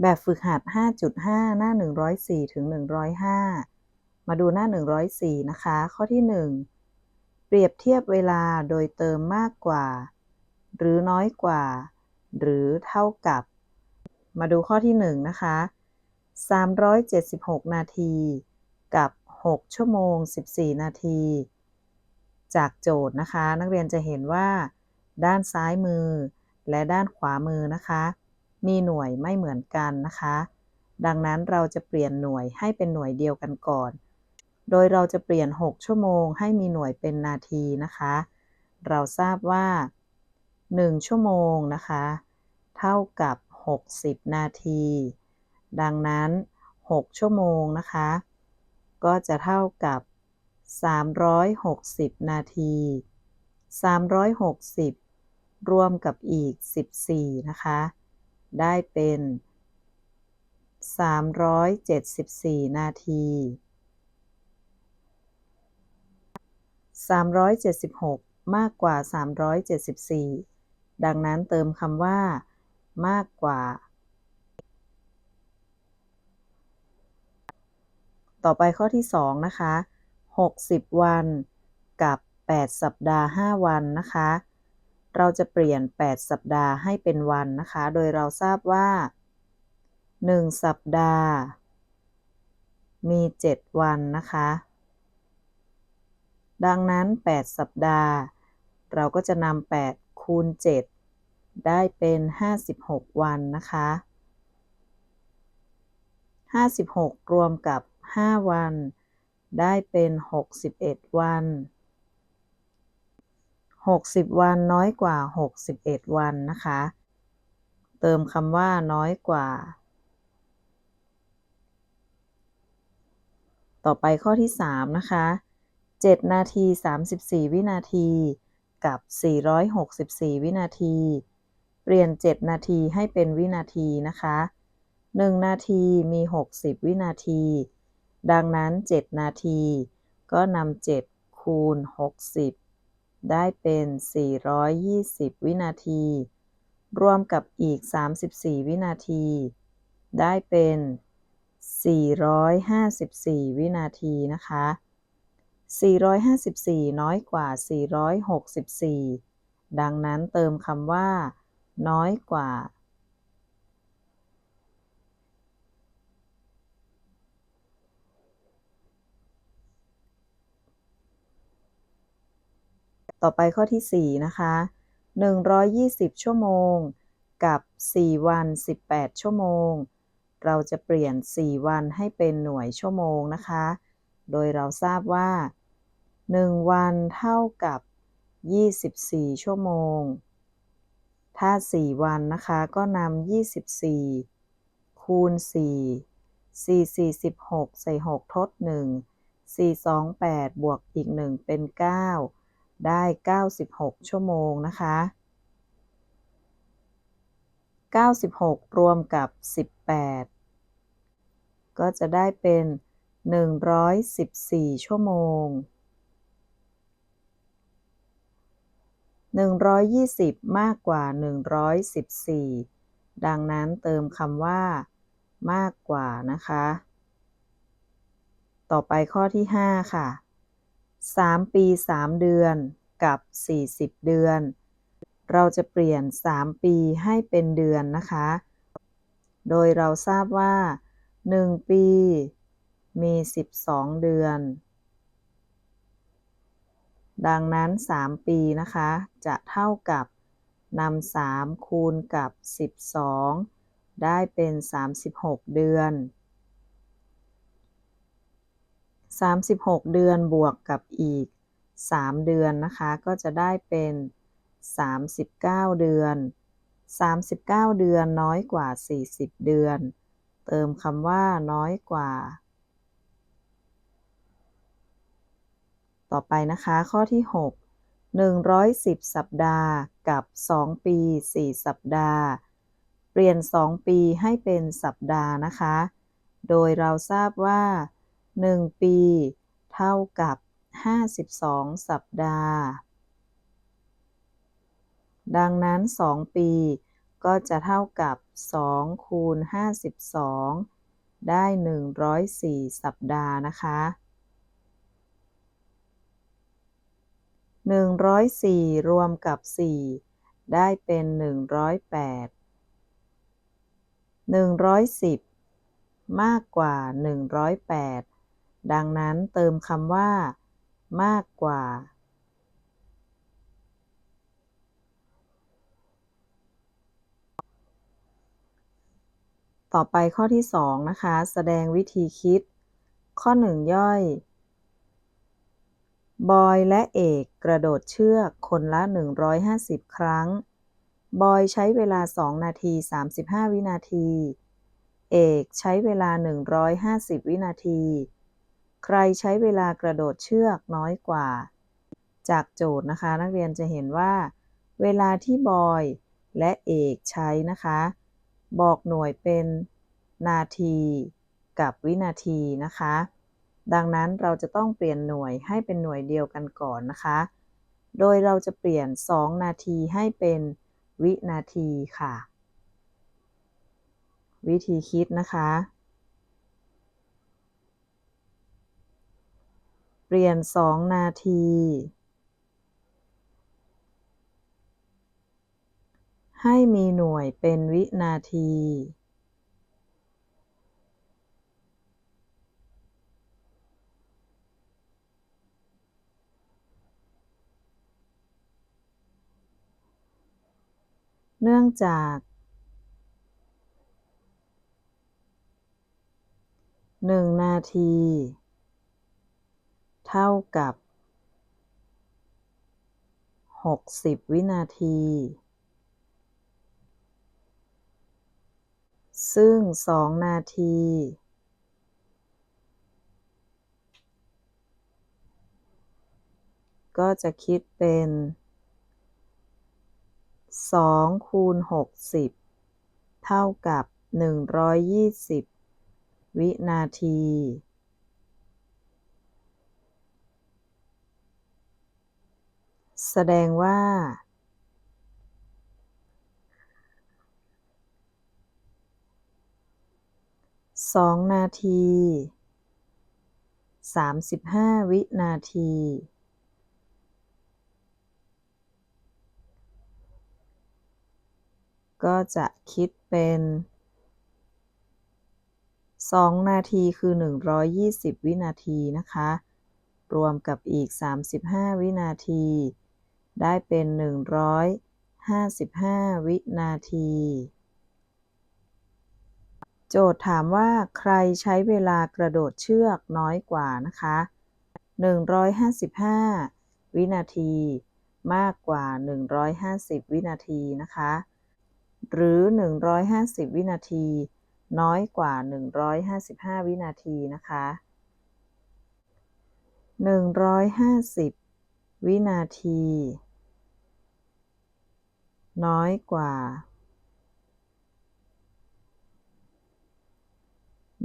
แบบฝึกหัด 5.5 หน้า 104 ถึง 105 มาดูหน้า 104 นะคะ ข้อที่ 1 เปรียบเทียบเวลาโดยเติมมากกว่า หรือน้อยกว่า หรือเท่ากับ มาดูข้อที่ 1 นะคะ 376 นาที กับ 6 ชั่วโมง 14 นาที จากโจทย์นะคะ นักเรียนจะเห็นว่า ด้านซ้ายมือ และด้านขวามือนะคะ มีหน่วยไม่เหมือนกันนะคะ ดังนั้นเราจะเปลี่ยนหน่วยให้เป็นหน่วยเดียวกันก่อน โดยเราจะเปลี่ยน 6 ชั่วโมงให้มีหน่วยเป็นนาทีนะคะ เราทราบว่า 1 ชั่วโมงนะคะ เท่ากับ 60 นาที ดังนั้น 6 ชั่วโมงนะคะ ก็จะเท่ากับ 360 นาที 360 รวมกับอีก 14 นะคะ ได้เป็น 374 นาที 376 มากกว่า 374 ดังนั้นเติมคำว่า มากกว่า ต่อไปข้อที่ 2 นะคะ 60 วันกับ 8 สัปดาห์ 5 วันนะคะ เราจะเปลี่ยน 8 สัปดาห์ให้เป็นวันนะคะ โดยเราทราบว่า 1 สัปดาห์ มี 7 วันนะคะ ดังนั้น 8 สัปดาห์ เราก็จะนำ8คูณ 7 ได้เป็น 56 วันนะคะ 56 รวมกับ 5 วัน ได้เป็น 61 วัน 60 วันน้อยกว่า 61 วันนะคะ เติมคำว่าน้อยกว่า ต่อไปข้อที่ 3 นะคะ 7 นาที 34 วินาทีกับ 464 วินาที เปลี่ยน 7 นาทีให้เป็นวินาทีนะคะ 1 นาทีมี 60 วินาที ดังนั้น 7 นาที ก็นำ7คูณ 60 ได้เป็น 420 วินาที รวมกับอีก 34 วินาที ได้เป็น 454 วินาทีนะคะ 454 น้อยกว่า 464 ดังนั้นเติมคำว่า น้อยกว่า ต่อไปข้อที่ 4 นะคะ 120 ชั่วโมง กับ 4 วัน 18 ชั่วโมง เราจะเปลี่ยน 4 วันให้เป็นหน่วยชั่วโมงนะคะ โดยเราทราบว่า 1 วันเท่ากับ 24 ชั่วโมง ถ้า 4 วันนะคะ ก็นำ24 คูณ 4 4 4 16 ใส่ 6 ทด 1 4 2 8 บวกอีก 1 เป็น 9 ได้ 96 ชั่วโมงนะคะ 96 รวมกับ 18 ก็จะได้เป็น 114 ชั่วโมง 120 มากกว่า 114 ดังนั้นเติมคำว่ามากกว่านะคะ ต่อไปข้อที่ 5 ค่ะ 3ปี3เดือนกับ40เดือน เราจะเปลี่ยน3ปีให้เป็นเดือนนะคะ โดยเราทราบว่า1ปีมี12เดือน ดังนั้น3ปีนะคะ จะเท่ากับนำา3คูณกับ12ได้เป็น36เดือน 36 เดือนบวกกับอีก 3 เดือนนะคะ ก็จะได้เป็น 39 เดือน 39 เดือนน้อยกว่า 40 เดือน เติมคำว่าน้อยกว่า ต่อไปนะคะข้อที่ 6 110 สัปดาห์กับ 2 ปี 4 สัปดาห์ เปลี่ยน 2 ปีให้เป็นสัปดาห์นะคะ โดยเราทราบว่า 1ปี เท่ากับ52สัปดาห์ ดังนั้น2ปี ก็จะเท่ากับ52คูณ52ได้104สัปดาห์นะคะ104รวมกับ4ได้เป็น108 110มากกว่า108ดั ดังนั้นเติมคำว่า มากกว่า ต่อไปข้อที่ 2 นะคะ แสดงวิธีคิด ข้อ 1 ย่อย บอยและเอกกระโดดเชือกคนละ 150 ครั้ง บอยใช้เวลา 2 นาที 35 วินาที เอกใช้เวลา 150 วินาที ใครใช้เวลากระโดดเชือกน้อยกว่า จากโจทย์นะคะ นักเรียนจะเห็นว่า เวลาที่บอยและเอกใช้นะคะ บอกหน่วยเป็นนาทีกับวินาทีนะคะ ดังนั้นเราจะต้องเปลี่ยนหน่วยให้เป็นหน่วยเดียวกันก่อนนะคะ โดยเราจะเปลี่ยน 2 นาทีให้เป็นวินาทีค่ะ วิธีคิดนะคะ เปลี่ยน2นาทีให้มีหน่วยเป็นวินาที เนื่องจาก 1 นาที เท่ากับ 60 วินาที ซึ่ง 2 นาที ก็จะคิดเป็น2คูณ60เท่ากับ120วินาที แสดงว่า สองนาทีสามสิบห้าวินาที ก็จะคิดเป็นสองนาทีคือหนึ่งร้อยยี่สิบวินาทีนะคะ รวมกับอีกสามสิบห้าวินาที ได้เป็น 155 วินาที โจทย์ถามว่าใครใช้เวลากระโดดเชือกน้อยกว่านะคะ 155 วินาทีมากกว่า 150 วินาทีนะคะ หรือ 150 วินาที น้อยกว่า 155 วินาทีนะคะ 150 วินาที น้อยกว่า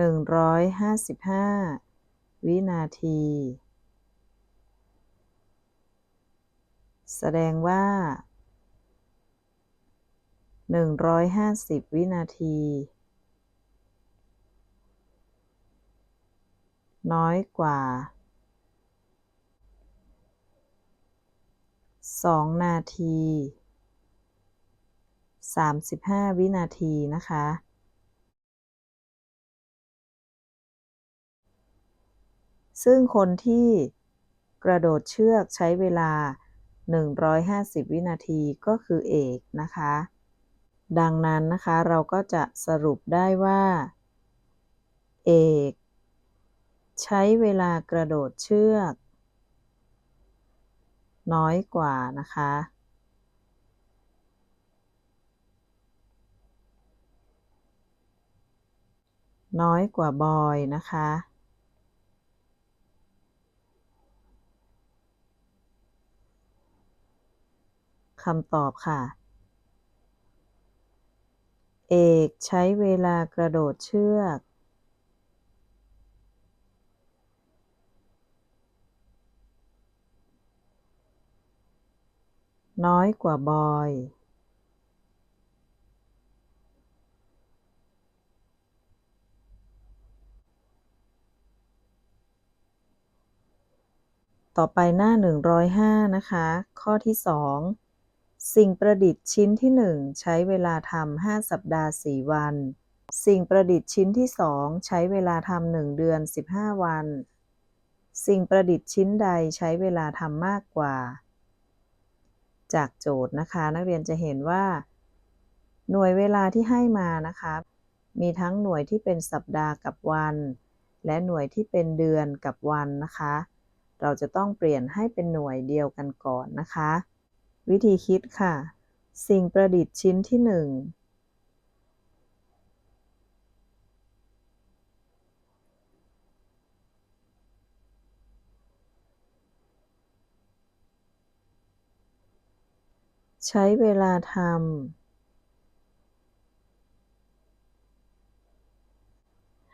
155วินาที แสดงว่า150วินาที น้อยกว่า 2นาที35วินาทีนะคะ ซึ่งคนที่กระโดดเชือกใช้เวลา 150 วินาทีก็คือเอกนะคะ ดังนั้นนะคะเราก็จะสรุปได้ว่า เอก ใช้เวลากระโดดเชือก น้อยกว่านะคะ น้อยกว่าบอยนะคะ คำตอบค่ะ เอกใช้เวลากระโดดเชือก น้อยกว่าบอยต่อไปหน้า 105 นะคะ ข้อที่ 2 สิ่งประดิษฐ์ชิ้นที่ 1 ใช้เวลาทำ5สัปดาห์ 4 วัน สิ่งประดิษฐ์ชิ้นที่ 2 ใช้เวลาทำ1เดือน 15 วัน สิ่งประดิษฐ์ชิ้นใดใช้เวลาทำมากกว่า จากโจทย์นะคะ นักเรียนจะเห็นว่า หน่วยเวลาที่ให้มานะคะ มีทั้งหน่วยที่เป็นสัปดาห์กับวัน และหน่วยที่เป็นเดือนกับวันนะคะ เราจะต้องเปลี่ยนให้เป็นหน่วยเดียวกันก่อนนะคะ วิธีคิดค่ะ สิ่งประดิษฐ์ชิ้นที่ 1 ใช้เวลาทำ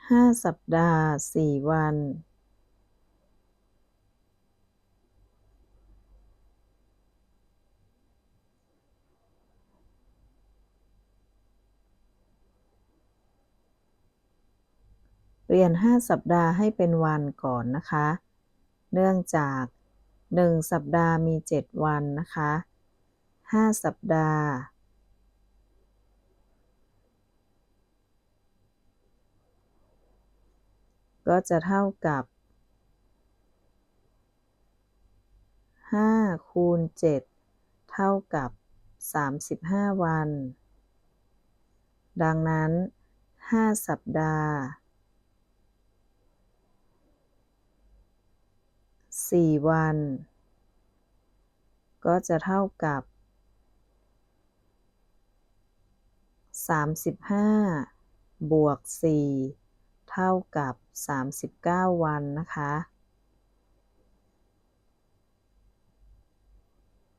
ห้าสัปดาห์สี่วัน เปลี่ยน5สัปดาห์ให้เป็นวันก่อนนะคะ เนื่องจาก1สัปดาห์มี7วันนะคะ 5สัปดาห์ ก็จะเท่ากับ5คูณ7เท่ากับ35วัน ดังนั้น5สัปดาห์4วัน ก็จะเท่ากับ 35บวก4เท่ากับ39วันนะคะ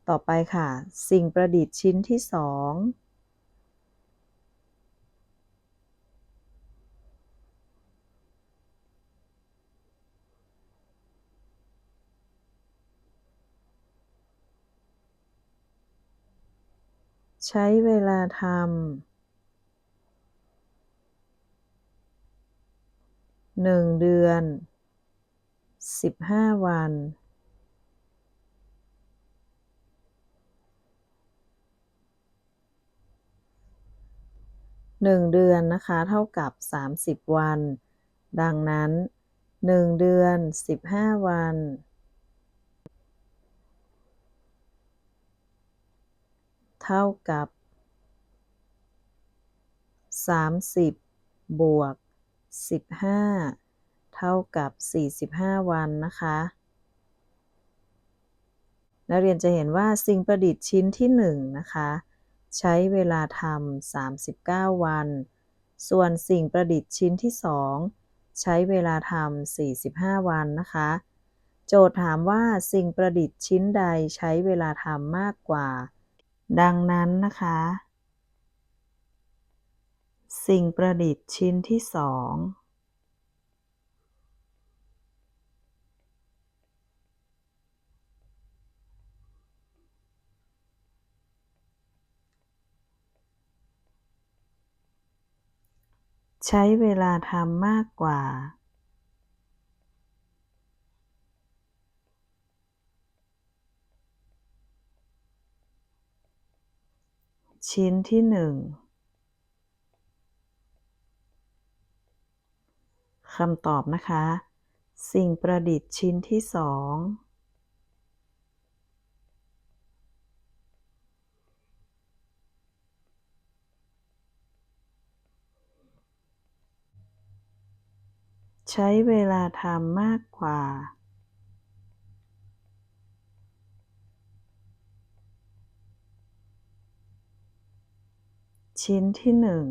ต่อไปค่ะ สิ่งประดิษฐ์ชิ้นที่2ใช้เวลาทำ หนึ่งเดือนสิบห้าวันหนึ่งเดือนนะคะเท่ากับสามสิบวัน ดังนั้นหนึ่งเดือนสิบห้าวันเท่ากับ30บวก 15 เท่ากับ 45 วันนะคะนักเรียนจะเห็นว่าสิ่งประดิษฐ์ชิ้นที่1นะคะใช้เวลาทำ39 วัน ส่วนสิ่งประดิษฐ์ชิ้นที่ 2 ใช้เวลาทำ45 วันนะคะ โจทย์ถามว่าสิ่งประดิษฐ์ชิ้นใดใช้เวลาทำมากกว่า ดังนั้นนะคะ สิ่งประดิษฐ์ชิ้นที่สองใช้เวลาทำมากกว่า ชิ้นที่หนึ่ง คำตอบนะคะ สิ่งประดิษฐ์ชิ้นที่สองใช้เวลาทำมากกว่า ชิ้นที่หนึ่ง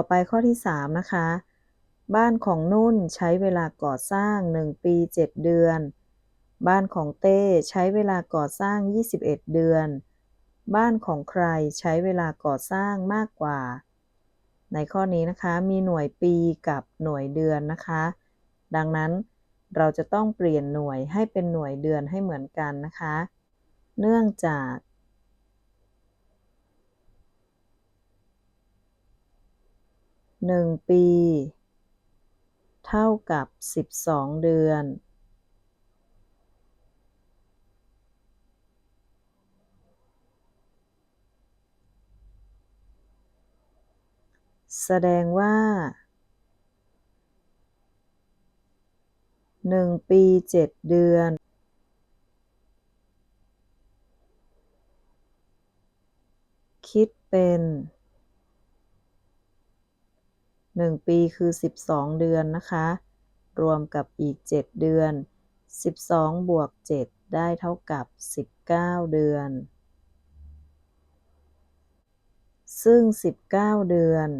ต่อไปข้อที่ 3 นะคะ บ้านของนุ่นใช้เวลาก่อสร้าง 1 ปี 7 เดือน บ้านของเต้ใช้เวลาก่อสร้าง 21 เดือน บ้านของใครใช้เวลาก่อสร้างมากกว่า ในข้อนี้นะคะมีหน่วยปีกับหน่วยเดือนนะคะ ดังนั้นเราจะต้องเปลี่ยนหน่วยให้เป็นหน่วยเดือนให้เหมือนกันนะคะ เนื่องจาก หนึ่งปี เท่ากับ12เดือน แสดงว่า1ปี7เดือน คิดเป็น 1 ปีคือ 12 เดือนนะคะ รวมกับอีก 7 เดือน 12 บวก 7 ได้เท่ากับ 19 เดือน ซึ่ง 19 เดือน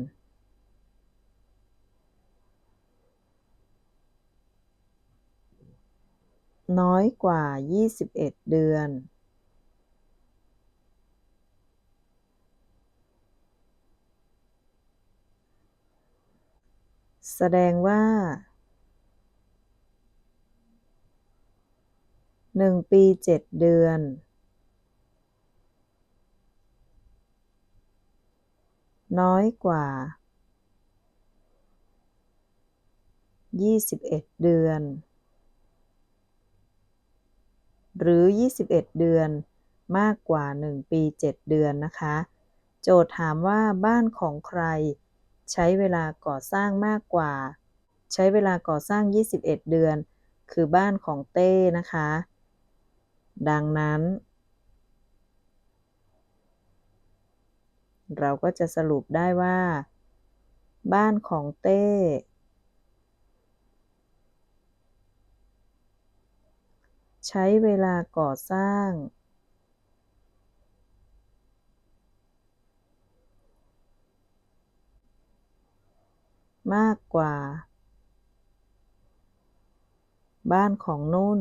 น้อยกว่า 21 เดือน แสดงว่า1ปี7เดือนน้อยกว่า 21 เดือน หรือ 21 เดือนมากกว่า 1 ปี 7 เดือนนะคะ โจทย์ถามว่าบ้านของใคร ใช้เวลาก่อสร้างมากกว่า ใช้เวลาก่อสร้าง 21 เดือน คือบ้านของเต้นะคะ ดังนั้น เราก็จะสรุปได้ว่า บ้านของเต้ ใช้เวลาก่อสร้าง มากกว่า บ้านของนุ่น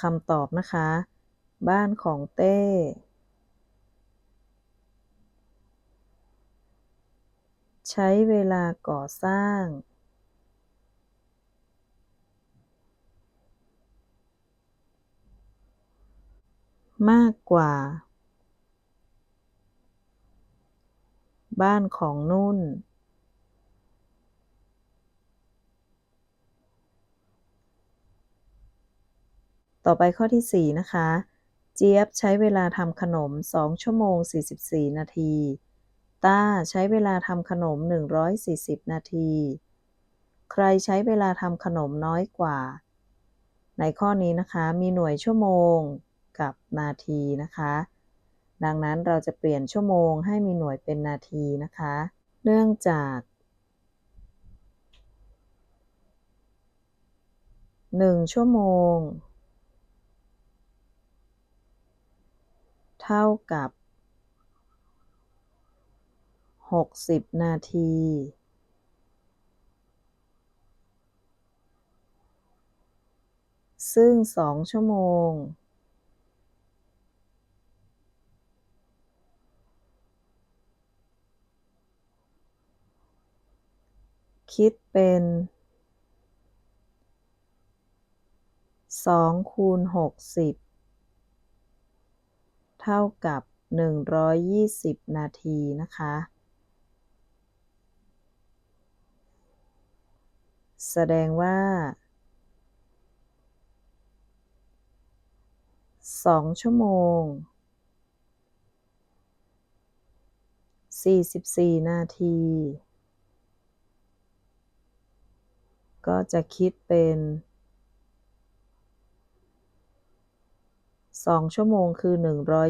คำตอบนะคะ บ้านของเต้ใช้เวลาก่อสร้าง มากกว่าบ้านของนุ่นต่อไปข้อที่ 4 นะคะ เจี๊ยบใช้เวลาทำขนม 2 ชั่วโมง 44 นาที ต้าใช้เวลาทำขนม 140 นาที ใครใช้เวลาทำขนมน้อยกว่า ในข้อนี้นะคะ มีหน่วยชั่วโมง กับนาทีนะคะ ดังนั้นเราจะเปลี่ยนชั่วโมงให้มีหน่วยเป็นนาทีนะคะ เนื่องจาก1ชั่วโมง เท่ากับ 60 นาที ซึ่ง2ชั่วโมง คิดเป็น2คูณ60เท่ากับ120นาทีนะคะ แสดงว่า2ชั่วโมง44นาที ก็จะคิดเป็น 2 ชั่วโมงคือ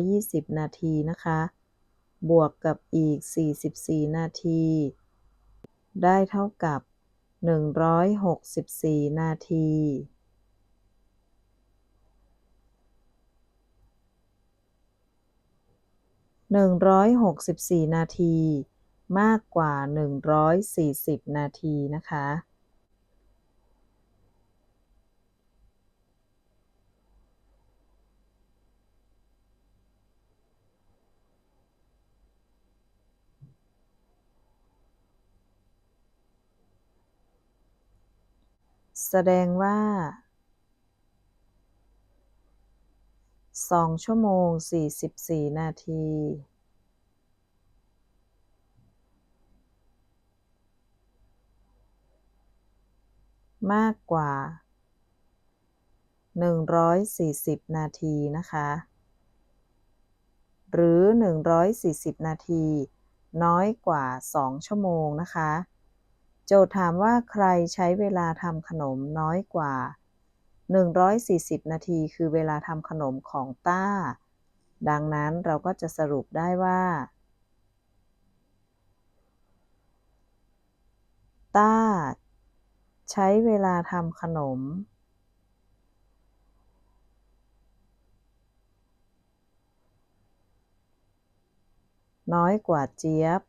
120 นาทีนะคะ บวกกับอีก 44 นาที ได้เท่ากับ 164 นาที164 นาที มากกว่า 140 นาทีนะคะ แสดงว่า2ชั่วโมง44นาที มากกว่า140นาทีนะคะ หรือ140นาที น้อยกว่า2ชั่วโมงนะคะ โจทย์ถามว่าใครใช้เวลาทำขนมน้อยกว่า 140 นาทีคือเวลาทำขนมของต้า ดังนั้นเราก็จะสรุปได้ว่า ต้า ใช้เวลาทำขนม น้อยกว่าเจี๊ยบ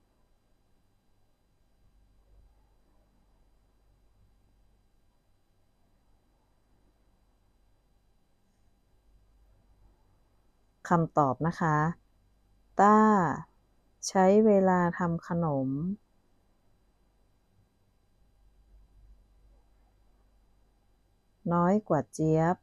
คำตอบนะคะ ต้า ใช้เวลาทำขนม น้อยกว่าเจี๊ยบ